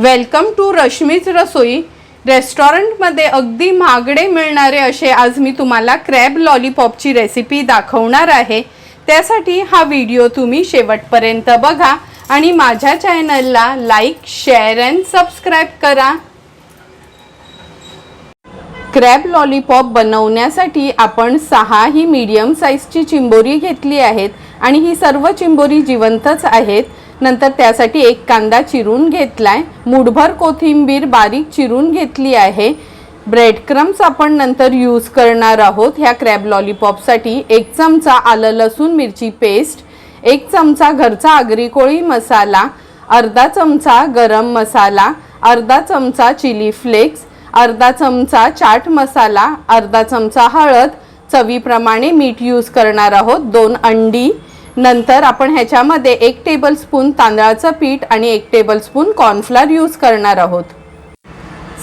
Welcome to रश्मीच रसोई. रेस्टॉरंटमध्ये अगदी महागडे मिळणारे असे आज मी तुम्हाला क्रॅब लॉलीपॉपची रेसिपी दाखवणार आहे. त्यासाठी हा व्हिडिओ तुम्ही शेवटपर्यंत बघा आणि माझ्या चॅनलला लाईक शेअर अँड सबस्क्राईब करा. क्रॅब लॉलीपॉप बनवण्यासाठी आपण सहा ही मीडियम साईजची चिंबोरी घेतली आहेत आणि ही सर्व चिंबोरी जिवंतच आहेत. नंतर त्यासाठी एक कांदा चिरून घेतला आहे मुठभर कोथिंबीर बारीक चिरून घेतली आहे. ब्रेड क्रम्स आपण नंतर यूज करणार आहोत. ह्या क्रॅब लॉलीपॉपसाठी एक चमचा आलं लसूण मिरची पेस्ट एक चमचा घरचा आगरी कोळी मसाला अर्धा चमचा गरम मसाला अर्धा चमचा चिली फ्लेक्स अर्धा चमचा चाट मसाला अर्धा चमचा हळद. चवीप्रमाणे मीठ यूज करणार आहोत. दोन अंडी नंतर आपण ह्याच्यामध्ये एक टेबलस्पून तांदळाचं पीठ आणि एक टेबलस्पून कॉर्नफ्लॉर यूज करणार आहोत.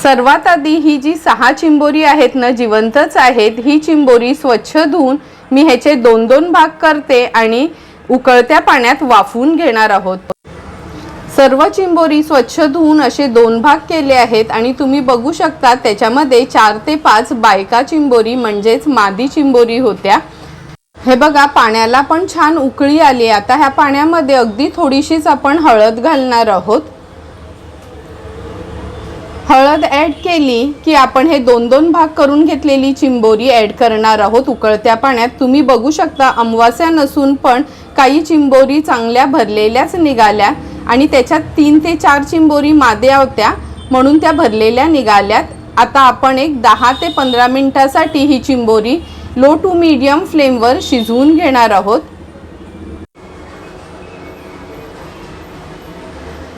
सर्वात आधी ही जी सहा चिंबोरी आहेत ना जिवंतच आहेत ही चिंबोरी स्वच्छ धुवून मी ह्याचे दोन दोन भाग करते आणि उकळत्या पाण्यात वाफवून घेणार आहोत. सर्व चिंबोरी स्वच्छ धुवून असे दोन भाग केले आहेत आणि तुम्ही बघू शकता त्याच्यामध्ये चार ते पाच बायका चिंबोरी म्हणजेच मादी चिंबोरी होत्या. हे बघा पाण्याला पण छान उकळी आली आता ह्या पाण्यामध्ये अगदी थोडीशीच आपण हळद घालणार आहोत. हळद ॲड केली की आपण हे दोन दोन भाग करून घेतलेली चिंबोरी ॲड करणार आहोत उकळत्या पाण्यात. तुम्ही बघू शकता अमवास्या नसून पण काही चिंबोरी चांगल्या भरलेल्याच निघाल्या आणि त्याच्यात तीन ते चार चिंबोरी माद्या होत्या म्हणून त्या भरलेल्या निघाल्यात. आता आपण एक दहा ते पंधरा मिनिटासाठी ही चिंबोरी लो टू मीडियम फ्लेमवर शिजवून घेणार आहोत.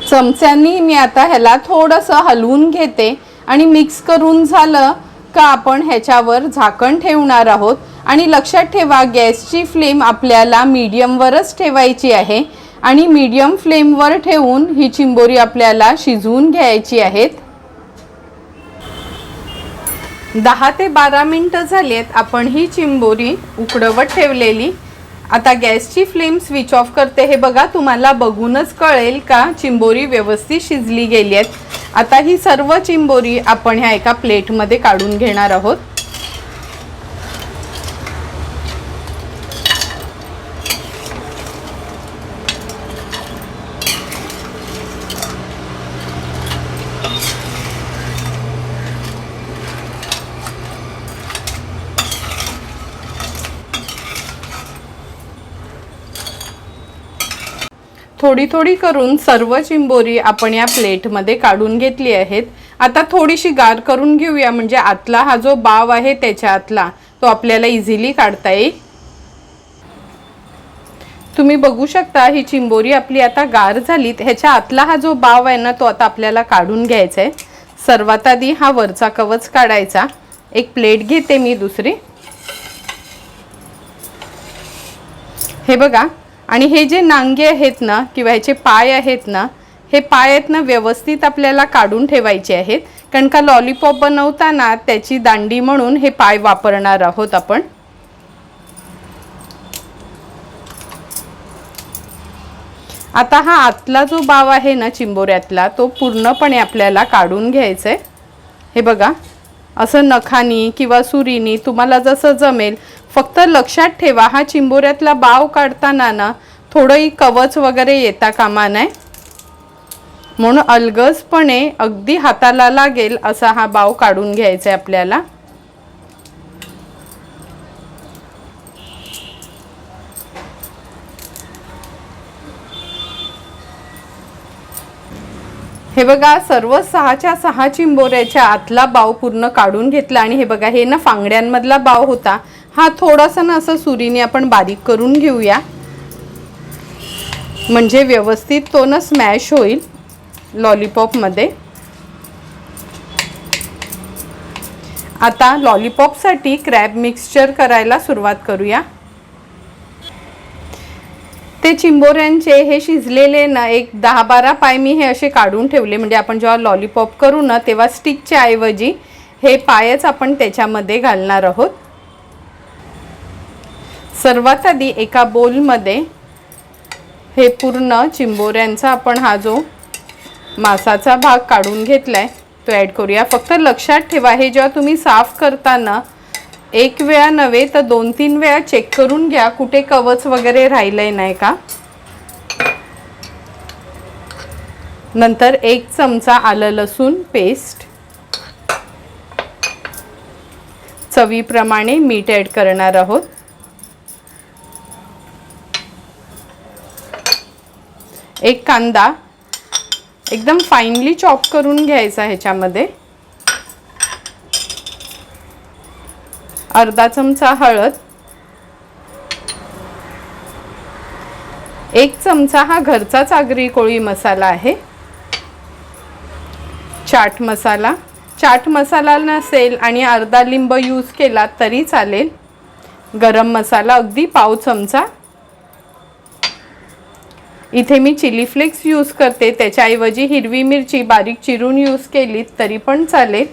चमच्यांनी मी आता ह्याला थोडंसं हलवून घेते आणि मिक्स करून झालं का आपण ह्याच्यावर झाकण ठेवणार आहोत. आणि लक्षात ठेवा गॅसची फ्लेम आपल्याला मीडियमवरच ठेवायची आहे. आणि मीडियम फ्लेमवर ठेवून ही चिंबोरी आपल्याला शिजवून घ्यायची आहेत. दहा ते बारा मिनटं झालीत आपण ही चिंबोरी उकडवत ठेवलेली. आता गॅसची फ्लेम स्विच ऑफ करते. हे बघा तुम्हाला बघूनच कळेल का चिंबोरी व्यवस्थित शिजली गेली आहेत. आता ही सर्व चिंबोरी आपण ह्या एका प्लेटमध्ये काढून घेणार आहोत. थोडी थोडी करून सर्व चिंबोरी आपण या प्लेटमध्ये काढून घेतली आहेत. आता थोडीशी गार करून घेऊया म्हणजे आतला हा जो बाव आहे त्याच्या आतला तो आपल्याला इझिली काढता येईल. तुम्ही बघू शकता ही चिंबोरी आपली आता गार झाली ह्याच्या आतला हा जो बाव आहे ना तो आता आपल्याला काढून घ्यायचा आहे. सर्वात आधी हा वरचा कवच काढायचा. एक प्लेट घेते मी दुसरी. हे बघा आणि हे जे नांगे आहेत ना किंवा ह्याचे पाय आहेत ना हे पाय आहेत ना व्यवस्थित आपल्याला काढून ठेवायचे आहेत. कारण का लॉलीपॉप बनवताना त्याची दांडी म्हणून हे पाय वापरणार आहोत आपण. आता हा आतला जो बाव आहे ना चिंबोऱ्यातला तो पूर्णपणे आपल्याला काढून घ्यायचा आहे हे बघा असं नखानी किंवा सुरीनी तुम्हाला जसं जमेल फक्त लक्षात ठेवा हा चिंबोऱ्यातला बाव काढताना ना थोडंही कवच वगैरे येता कामा नाही म्हणून अलगजपणे अगदी हाताला लागेल असा हा बाव काढून घ्यायचा आहे आपल्याला. हे बघा सर्व सहाच्या सहा चिंबोऱ्याच्या आतला बाव पूर्ण काढून घेतला आणि हे बघा हे ना फांगड्यांमधला बाव होता. हा थोडासा ना असं सुरीने आपण बारीक करून घेऊया. म्हणजे व्यवस्थित तो ना स्मॅश होईल लॉलीपॉपमध्ये. आता लॉलीपॉपसाठी क्रॅब मिक्सचर करायला सुरुवात करूया. ते चिंबोऱ्यांचे हे शिजलेले ना एक दहा बारा पाय मी हे असे काढून ठेवले. म्हणजे आपण जेव्हा लॉलीपॉप करू ना तेव्हा स्टिकच्या ऐवजी हे पायच आपण त्याच्यामध्ये घालणार आहोत. सर्वात आधी एका बोलमध्ये हे पूर्ण चिंबोऱ्यांचा आपण हा जो मासाचा भाग काढून घेतला आहे तो ॲड करूया. फक्त लक्षात ठेवा हे जेव्हा तुम्ही साफ करताना एक वेळा नव्हे तर दोन तीन वेळा चेक करून घ्या कुठे कवच वगैरे राहिलंय नाही का? नंतर एक चमचा आलं लसूण पेस्ट चवीप्रमाणे मीठ ॲड करणार आहोत. एक कांदा एकदम फाईनली चॉप करून घ्यायचा ह्याच्यामध्ये. अर्धा चमचा हळद. एक चमचा हा घरचाच आगरी कोळी मसाला आहे. चाट मसाला. चाट मसाला नसेल आणि अर्धा लिंब यूज केला तरी चालेल. गरम मसाला अगदी पाव चमचा. इथे मी चिली फ्लेक्स यूज करते. त्याच्याऐवजी हिरवी मिरची बारीक चिरून यूज केली तरी पण चालेल.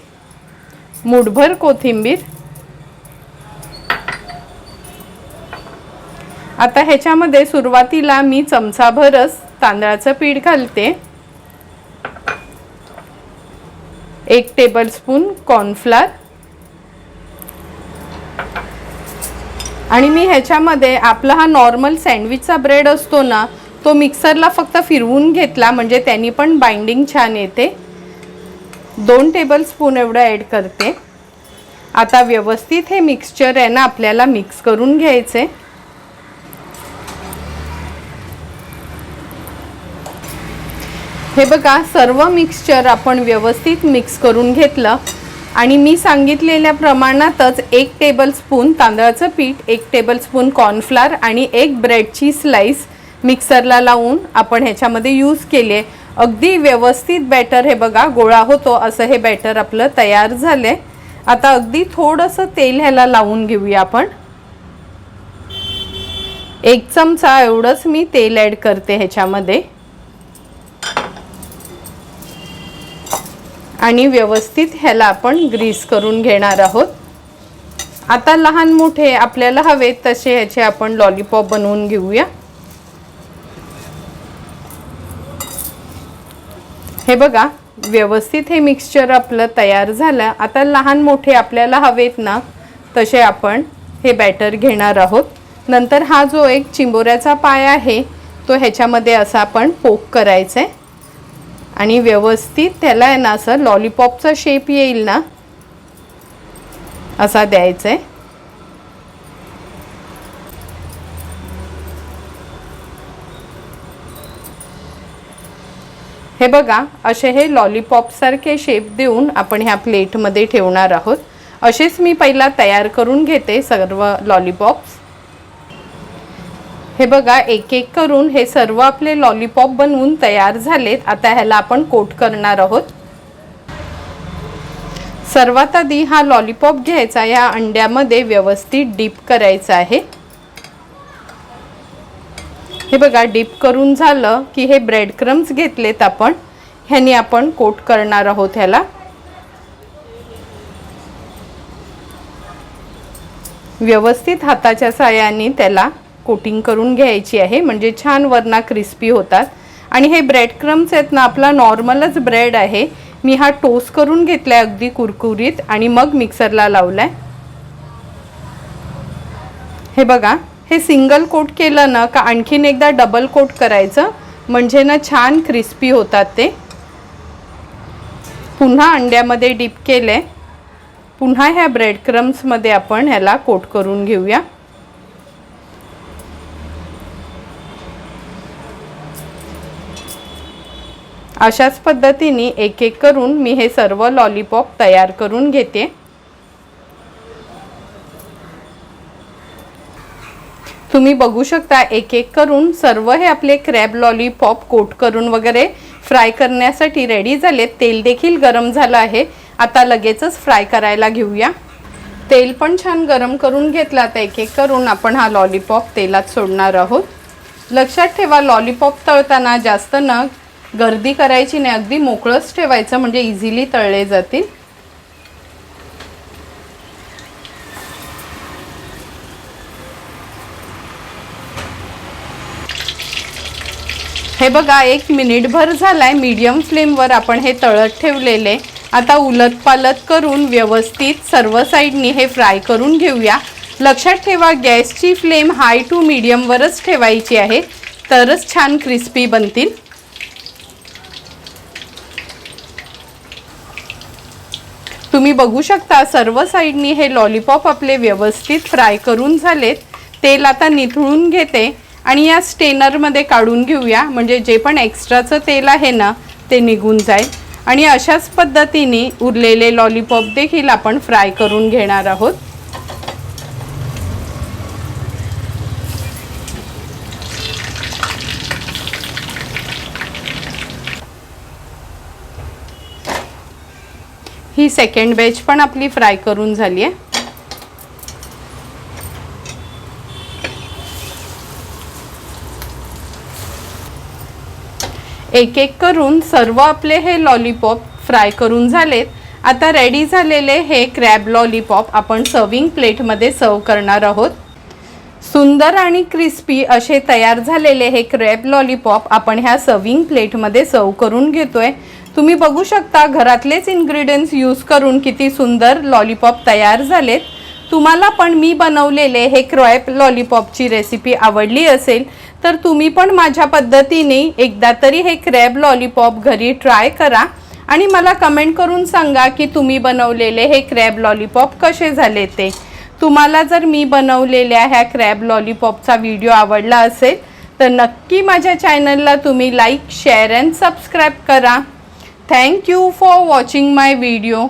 मुठभर कोथिंबीर. आता ह्याच्यामध्ये सुरुवातीला मी चमचाभरच तांदळाचं पीठ घालते. एक टेबलस्पून कॉर्नफ्लार आणि मी ह्याच्यामध्ये आपला हा नॉर्मल सँडविचचा ब्रेड असतो ना तो मिक्सरला फक्त फिरवून घेतला म्हणजे त्यांनी पण बाइंडिंग छान येते. दोन टेबलस्पून एवढं ॲड करते. आता व्यवस्थित हे मिक्सचर आहे ना आपल्याला मिक्स करून घ्यायचे. हे बघा सर्व मिक्सचर आपण व्यवस्थित मिक्स करून घेतलं. आणि मी सांगितलेल्या प्रमाणातच एक टेबलस्पून तांदळाचं पीठ एक टेबलस्पून कॉर्नफ्लार आणि एक ब्रेडची स्लाईस मिक्सरला लावून आपण ह्याच्यामध्ये यूज केले. अगदी व्यवस्थित बॅटर हे बघा गोळा होतो असं हे बॅटर आपलं तयार झाले आता अगदी थोडंसं तेल ह्याला लावून घेऊया आपण. एक चमचा एवढंच मी तेल ॲड करते ह्याच्यामध्ये. आणि व्यवस्थित ह्याला आपण ग्रीस करून घेणार आहोत. आता लहान मोठे आपल्याला हवेत तसे ह्याचे आपण लॉलीपॉप बनवून घेऊया. हे बघा व्यवस्थित हे मिक्सचर आपलं तयार झालं. आता लहान मोठे आपल्याला हवेत ना तसे आपण हे बॅटर घेणार आहोत. नंतर हा जो एक चिंबोऱ्याचा पाय आहे तो ह्याच्यामध्ये असा आपण पोक करायचा आहे आणि व्यवस्थित त्याला आहे ना असं लॉलीपॉपचा शेप येईल ना असा द्यायचा आहे हे बघा असे हे लॉलीपॉपसारखे शेप देऊन आपण ह्या प्लेटमध्ये ठेवणार आहोत. असेच मी पहिला तयार करून घेते सर्व लॉलीपॉप्स हे बघा एक एक करून हे सर्व आपले लॉलीपॉप बनवून तयार झालेत. आता ह्याला आपण कोट करणार आहोत. सर्वात आधी हा लॉलीपॉप घ्यायचा या अंड्यामध्ये व्यवस्थित डीप करायचा आहे. हे बघा डीप करून झालं की हे ब्रेड क्रम्स घेतलेत आपण. ह्याने आपण कोट करणार आहोत ह्याला. व्यवस्थित हाताच्या साह्याने त्याला कोटिंग करून घ्यायची आहे. म्हणजे छान वरना क्रिस्पी होतात. आणि हे ब्रेड क्रम्स आहेत ना आपला नॉर्मलच ब्रेड आहे. मी हा टोस्ट करून घेतलाय अगदी कुरकुरीत आणि मग मिक्सरला लावलाय. हे बघा हे सिंगल कोट केलं ना का आणखीन एकदा डबल कोट करायचं? म्हणजे ना छान क्रिस्पी होतात ते. पुन्हा अंड्यामध्ये डीप केले. पुन्हा ह्या ब्रेड क्रम्समध्ये आपण ह्याला कोट करून घेऊया. अशाच पद्धतीने एक एक करून मी हे सर्व लॉलीपॉप तयार करून घेते. तुम्ही बघू शकता एक एक करून सर्व हे आपले क्रॅब लॉलीपॉप कोट करून वगैरे फ्राय करण्यासाठी रेडी झालेत तेल देखील गरम झालं आहे. आता लगेचच फ्राय करायला घेऊया. तेल पण छान गरम करून घेतलं. आता एक एक करून आपण हा लॉलीपॉप तेलात सोडणार आहोत. लक्षात ठेवा लॉलीपॉप तळताना जास्त न गर्दी करायची नाही. अगदी मोकळंच ठेवायचं म्हणजे इझिली तळले जातील. हे बघा एक मिनिटभर झालाय मीडियम फ्लेमवर आपण हे तळत ठेवलेले. आता उलट पालत करून व्यवस्थित सर्व साईडनी हे फ्राय करून घेऊया. लक्षात ठेवा गॅसची फ्लेम हाय टू मीडियमवरच ठेवायची आहे. तरच छान क्रिस्पी बनतील. तुम्ही बघू शकता सर्व साईडनी हे लॉलीपॉप आपले व्यवस्थित फ्राय करून झालेत. तेल आता निथळून घेते. आणि या स्टेनरमध्ये काढून घेऊया. म्हणजे जे पण एक्स्ट्राचं तेल आहे ना ते निघून जाईल. आणि अशाच पद्धतीने उरलेले लॉलीपॉप देखील आपण फ्राय करून घेणार आहोत. ही सेकंड बॅच पण आपली फ्राय करून झाली आहे एक एक करून सर्व आपले हे लॉलीपॉप फ्राय करून झालेत. आता रेडी झालेले हे क्रॅब लॉलीपॉप आपण सर्विंग प्लेटमध्ये सर्व करणार आहोत. सुंदर आणि क्रिस्पी असे तयार झालेले हे क्रॅब लॉलीपॉप आपण ह्या सर्विंग प्लेटमध्ये सर्व करून घेतोय. तुम्ही बघू शकता घरातलेच इन्ग्रेडियंट्स यूज करून किती सुंदर लॉलीपॉप तयार झालेत. तुम्हाला पण मी बनवलेले हे क्रॉयप लॉलीपॉपची रेसिपी आवडली असेल तर तुम्ही पण माझ्या पद्धतीने एकदा तरी हे क्रॅब लॉलीपॉप घरी ट्राय करा आणि मला कमेंट करून सांगा की तुम्ही बनवलेले हे क्रॅब लॉलीपॉप कसे झाले ते. तुम्हाला जर मी बनवलेल्या ह्या क्रॅब लॉलीपॉपचा व्हिडिओ आवडला असेल तर नक्की माझ्या चॅनलला तुम्ही लाईक शेअर अँड सबस्क्राईब करा. Thank you for watching my video